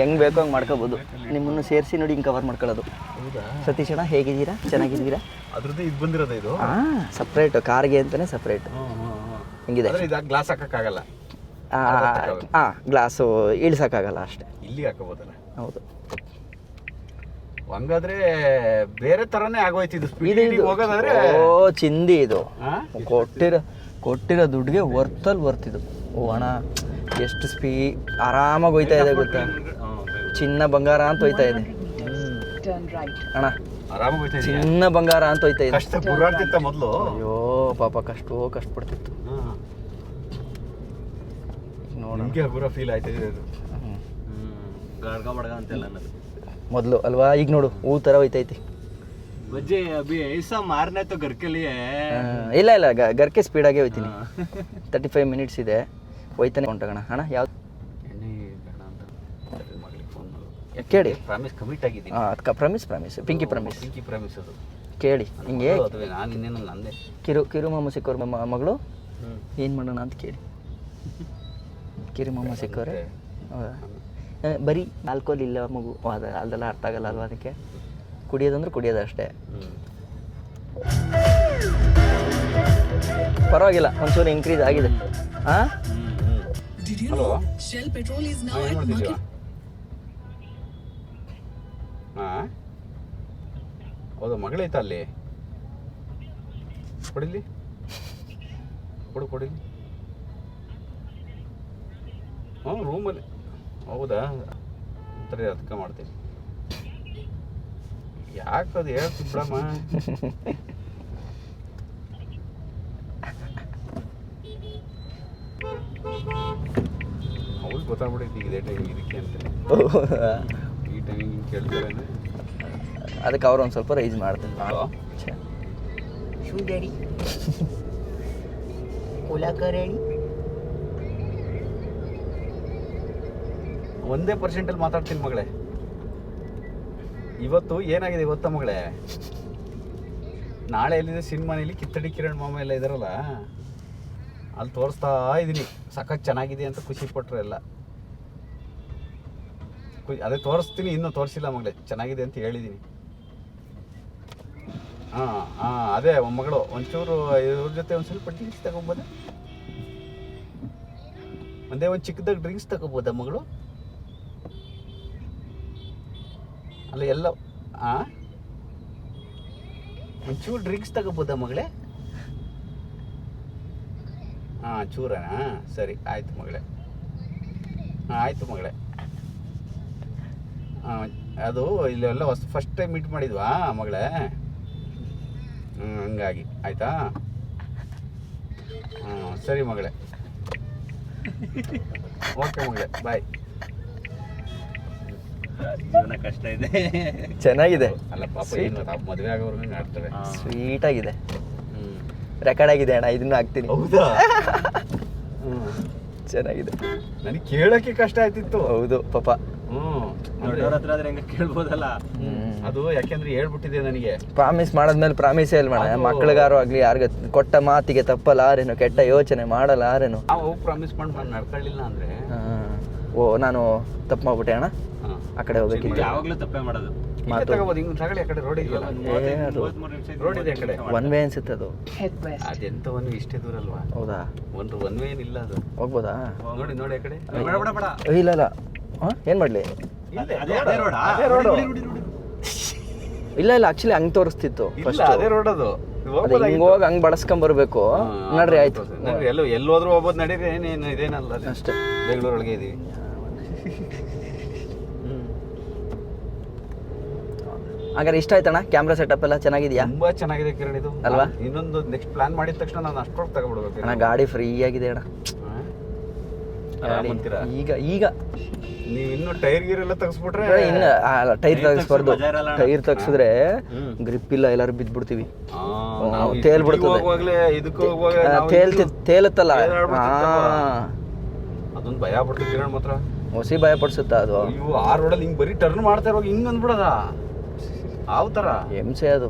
ಹೆಂಗ್ ಬೇಕೋ ಹಂಗೆ ಮಾಡ್ಕೋಬೋದು. ನಿಮ್ಮನ್ನು ಸೇರಿಸಿ ನೋಡಿ ಹಿಂಗೆ ಕವರ್ ಮಾಡ್ಕೊಳ್ಳೋದು. ಸತೀಶ್ ಅಣ್ಣ ಹೇಗಿದ್ದೀರಾ? ಚೆನ್ನಾಗಿದ್ದೀರಾ? ಅದ್ರದ್ದು ಇದು ಬಂದಿರೋದು ಇದು? ಹಾಂ ಸಪ್ರೇಟ್ ಕಾರ್ಗೆ ಅಂತಾನೆ ಸಪ್ರೇಟ್ ಹಿಂಗಿದೆ. ಇದು ಗ್ಲಾಸ್ ಹಾಕಕ್ಕಾಗಲ್ಲ? ಹಾಂ ಗ್ಲಾಸು ಇಳ್ಸೋಕ್ಕಾಗಲ್ಲ ಅಷ್ಟೇ. ಇಲ್ಲಿ ಹಾಕೋಬೋದಲ್ಲ ಹೌದು. ಹಂಗಾದ್ರೆ ಬೇರೆ ತರನೇ ಆಗೋಯ್ತು ಇದು ಸ್ಪೀಡ್ ಹೋಗೋದಾದ್ರೆ? ಓ ಚಿಂದಿ ಇದು? ಕೊಟ್ಟಿರೋ ಕೊಟ್ಟಿರೋ ದುಡ್ಡಿಗೆ ವರ್ತಲ್ಲಿ ವರ್ತಿದು ಓ ಅಣ್ಣ ಎಷ್ಟು ಸ್ಪೀ ಆರಾಮಾಗಿ ಹೋಯ್ತಾ ಇದೆ ಗೊತ್ತಾ? ಚಿನ್ನ ಬಂಗಾರ ಅಂತ ಹೋಯ್ತಾ ಇದೆ. ಅಣ್ಣ ಚಿನ್ನ ಬಂಗಾರ ಅಂತ ಹೋಯ್ತಾ ಇದೆ. ಮೊದಲು. ಅಯ್ಯೋ ಪಾಪ ಕಷ್ಟೋ ಕಷ್ಟ ಪಡ್ತಿತ್ತು ಮೊದಲು ಅಲ್ವಾ? ಈಗ ನೋಡು ಹೂ ಥರ ಹೋಯ್ತೈತಿ. ಅಭಿ ಮಾರನೇ ಇಲ್ಲ ಇಲ್ಲ ಗರ್ಕೆ ಸ್ಪೀಡಾಗೆ ಹೋಯ್ತೀನಿ. ತರ್ಟಿ ಫೈವ್ ಮಿನಿಟ್ಸ್ ಇದೆ. ಹೋಯ್ತಾನೆ ಹೊಂಟೋಗೋಣ ಅಣ್ಣ ಯಾವ್ದು? ಕೇಳಿ. ಪ್ರಾಮಿಸ್ ಕಮಿಟ್ ಆಗಿದ್ದೀನಿ. ಹಾಂ ಅದಕ್ಕೆ promise promise pinky promise pinky promise ಅದು. ಕೇಳಿ ಹಿಂಗೆ ಅದುವೇ ನಾನು ಇನ್ನೇನು ನಂದೆ. ಕಿರು ಕಿರು ಮಾಮ ಸಿಕ್ಕೋರು ಮ- ಮಗಳು? ಏನು ಮಾಡೋಣ ಅಂತ ಕೇಳಿ. ಕಿರು ಮಾಮ ಆ, ಬರೀ ಆಲ್ಕೋಲ್ ಇಲ್ಲ ಮಗು. ಅದ ಅದೆಲ್ಲ ಅರ್ಥ ಆಗಲ್ಲ ಅಲ್ವಾ ಅದಕ್ಕೆ? ಕುಡಿಯೋದಂದ್ರೆ ಕುಡಿಯೋದು ಅಷ್ಟೇ. ಪರವಾಗಿಲ್ಲ ಒಂಚೂರು ಇನ್ಕ್ರೀಸ್ ಆಗಿದೆ. ಹಾಂ hello petrol is now at ಏನು ಹೌದು ಮಗಳೈತ ಅಲ್ಲಿ. ಕೊಡಿಲಿ ಕೊಡು ಕೊಡಿಲಿ ಹ್ಞೂ ರೂಮಲ್ಲಿ. ಹೌದಾ? ಸರಿ ಅದಕ್ಕೆ ಮಾಡ್ತೀನಿ. ಯಾಕೆ ಅದು ಹೇಳ್ತಿ ಬಿಡಮ್ಮ? ಅವ್ರಿಗೆ ಗೊತ್ತಾಗ್ಬಿಡೈತಿ ಇದೇ ಟೈಮ್ ಇದಕ್ಕೆ ಅಂತ. ಈ ಟೈಮಿಂಗ್ ಕೇಳ್ತಾರೆ ಅದಕ್ಕೆ ಅವ್ರು ಒಂದು ಸ್ವಲ್ಪ ರೈಸ್ ಮಾಡ್ತೀನಿ. ಒಂದೇ ಪರ್ಸೆಂಟಲ್ಲಿ ಮಾತಾಡ್ತೀನಿ ಮಗಳೇ. ಇವತ್ತು ಏನಾಗಿದೆ ಇವತ್ತ ಮಗಳೇ? ನಾಳೆ ಎಲ್ಲಿದೆ ಸಿನಿಮಾನಲ್ಲಿ ಕಿತ್ತಡಿ ಕಿರಣ್ ಮಾಮ ಎಲ್ಲ ಇದಾರಲ್ಲ ಅಲ್ಲಿ ತೋರಿಸ್ತಾ ಇದ್ದೀನಿ ಸಖತ್ ಚೆನ್ನಾಗಿದೆ ಅಂತ ಖುಷಿ ಪಟ್ಟರು ಎಲ್ಲ. ಅದೇ ತೋರಿಸ್ತೀನಿ, ಇನ್ನೂ ತೋರಿಸಿಲ್ಲ ಮಗಳೇ. ಚೆನ್ನಾಗಿದೆ ಅಂತ ಹೇಳಿದ್ದೀನಿ ಹಾಂ ಹಾಂ, ಅದೇ ಮಗಳು, ಒಂಚೂರು, ಇವ್ರ ಜೊತೆ ಒಂದು ಸ್ವಲ್ಪ ಡ್ರಿಂಕ್ಸ್ ತಗೋಬೋದಾ? ಒಂದೇ ಒಂದು ಚಿಕ್ಕದಾಗ ಡ್ರಿಂಕ್ಸ್ ತಗೋಬೋದಾ ಮಗಳು? ಅಲ್ಲ, ಎಲ್ಲ ಹಾಂ ಒಂಚೂರು ಡ್ರಿಂಕ್ಸ್ ತಗೋಬೋದಾ ಮಗಳೇ? ಹಾಂ, ಚೂರನಾ? ಸರಿ, ಆಯಿತು ಮಗಳೇ. ಹಾಂ, ಆಯಿತು ಮಗಳೇ. ಅದು ಇಲ್ಲೆಲ್ಲ ಹೊಸ ಫಸ್ಟ್ ಟೈಮ್ ಮೀಟ್ ಮಾಡಿದ್ವಾ ಮಗಳೇ? ಹ್ಞೂ ಹಂಗಾಗಿ ಆಯ್ತಾ? ಹ್ಞೂ ಸರಿ ಮಗಳೇ. ಓಕೆ ಮಗಳೇ ಬಾಯ್ ಜೀವನ ಕಷ್ಟ ಇದೆ. ಚೆನ್ನಾಗಿದೆ. ಅಲ್ಲ ಪಾಪ ಏನು ಮದುವೆ ಆಗೋರ್ಗಂಗೆ ಆಡ್ತಾರೆ? ಸ್ವೀಟ್ ಆಗಿದೆ. ರೆಕಾರ್ಡ್ ಆಗಿದೆ ಅಣ್ಣ ಇದನ್ನ ಹಾಕ್ತೀನಿ. ಹೌದಾ. ಚೆನ್ನಾಗಿದೆ. ನನಗೆ ಕೇಳೋಕ್ಕೆ ಕಷ್ಟ ಆಯ್ತಿತ್ತು. ಹೌದು ಪಾಪ. ಹ್ಮ್. ದೊಡ್ಡವ್ರ ಹತ್ರ ಆದ್ರೆ ಹೆಂಗ ಕೇಳ್ಬೋದಲ್ಲ? ಅದು ಯಾಕೆಂದ್ರೆ ಹೇಳ್ಬಿಟ್ಟಿದೆ ನನಗೆ. ಪ್ರಾಮಿಸ್ ಮಾಡದ್ಮೇಲೆ ಪ್ರಾಮಿಸ್ ಇಲ್ಲ ಮಾಡ ಮಕ್ಳಿಗಾರು ಆಗ್ಲಿ ಯಾರಿಗ ಕೊಟ್ಟ ಮಾತಿಗೆ ತಪ್ಪಲಾರೇನು ಕೆಟ್ಟ ಯೋಚನೆ ಮಾಡಲಾರೇನು ನಾವು ಪ್ರಾಮಿಸ್ ಮಾಡಿ ನಾನು ನಡ್ಕೊಳ್ಳಿಲ್ಲ ಅಂದ್ರೆ? ಓ ನಾನು ತಪ್ಪು ಮಾಡ್ಬಿಟ್ಟೆ ಅಣ್ಣ. ಆ ಕಡೆ ಹೋಗ್ಬೇಕಿತ್ತು ಯಾವಾಗ್ಲೂ ತಪ್ಪೇ ಮಾಡೋದು. ಇಲ್ಲೇ ಮಾತು ತಗೋಬೋದು ಹಿಂಗ್ ತಗೊಳ್ಳಿ ಆ ಕಡೆ ರೋಡ್ ಇದೆಯಲ್ಲ? ಏ, ಅದು ಮೂವತ್ಮೂರು ನಿಮಿಷ ರೋಡ್ ಇದೆ ಆ ಕಡೆ. ಒನ್ ವೇ ಅನ್ಸುತ್ತೆ ಅದು. ಅದೆಂತ ಒನ್ ಅದೆಂತವನು ಇಷ್ಟೇ ದೂರ ಅಲ್ವಾ? ಹೌದಾ? ಒಂದು ಒನ್ ವೇ ಇಲ್ಲ ಅದು. ಹೋಗ್ಬೋದಾ? ನೋಡಿ ನೋಡಿ ಆ ಕಡೆ. ಬೇಡ ಬೇಡ ಬೇಡ ಏ, ಇಲ್ಲ ಇಲ್ಲ. ಹಾಂ ಏನು ಮಾಡಲಿ? ಇಲ್ಲೇ. ಇಲ್ಲ ಇಲ್ಲ ಆಕ್ಚುಲಿ ಹಂಗ್ ತೋರಿಸ್ತಿತ್ತು. ಫಸ್ಟ್ ಅದೇ ರೋಡ್ ಅದು. ಅದು ಹೋಗಿ ಹಂಗ್ ಬಳಸ್ಕೊಂಡ್ ಬರ್ಬೇಕು ನಡ್ರಿ ಆಯ್ತು. ನೋಡ್ರಿ. ಎಲ್ಲೋ ಎಲ್ಲೋದ್ರೂ ಹೋಗ್ಬೋದು ನಡೀರಿ ಏನೇನು ಇದೇನಲ್ಲ ಅಷ್ಟೇ. ಬೆಂಗಳೂರೊಳಗೆ ಇದೀವಿ. ಹಾಗಾದ್ರೆ ಇಷ್ಟ ಆಯ್ತಣ್ಣ? ಕ್ಯಾಮ್ರಾ ಸೆಟಪ್ ಎಲ್ಲ ಚೆನ್ನಾಗಿದ್ಯಾ? ತುಂಬಾ ಚೆನ್ನಾಗಿದೆ ಕಿರಣ್ ಇದು. ಅಲ್ವಾ? ಇನ್ನೊಂದು ನೆಕ್ಸ್ಟ್ ಪ್ಲಾನ್ ಮಾಡಿದ ತಕ್ಷಣ ನಾನು ಅಷ್ಟೊಳಗೆ ತಗೊಬಿಡ್ಬೇಕು ಅಣ್ಣ ಗಾಡಿ ಫ್ರೀ ಆಗಿದೆ ಅಣ್ಣ ಅಂತೀರಾ ಈಗ ಈಗ. ನೀವು ಇನ್ನು ಟೈರ್ ಗೀರ್ ಎಲ್ಲ ತೆಗಿಸ್ಬಿಟ್ರೆ ಇನ್ನು ಟೈರ್ ತಗ್ಸ್ಬಾರ್ದು. ಟೈರ್ ತೆಗ್ಸಿದ್ರೆ ಗ್ರಿಪ್ ಇಲ್ಲ ಎಲ್ಲರೂ ಬಿದ್ಬಿಡ್ತೀವಿ. ಆ, ಹ್ಮ್, ನಾವು ಈ ತೇಲ್ ಬಿಡ್ತದೆ. ತೇಲ್ ತೇಲತ್ತಲ್ಲ? ಹಾ ಅದೊಂದು ಭಯ ಪಡ್ತು ಮಾತ್ರ. ಹೊಸಿ ಭಯ ಪಡಿಸುತ್ತ ಅದು? ಅಯ್ಯೋ ಆ ರೋಡಲ್ಲಿ ಹಿಂಗ್ ಬರೀ ಟರ್ನ್ ಮಾಡ್ತಾ ಇರೋ ಹಿಂಗ್ ಅಂದ್ಬಿಡದ? ಯಾವ ತರ? ಹಿಂಸೆ ಅದು.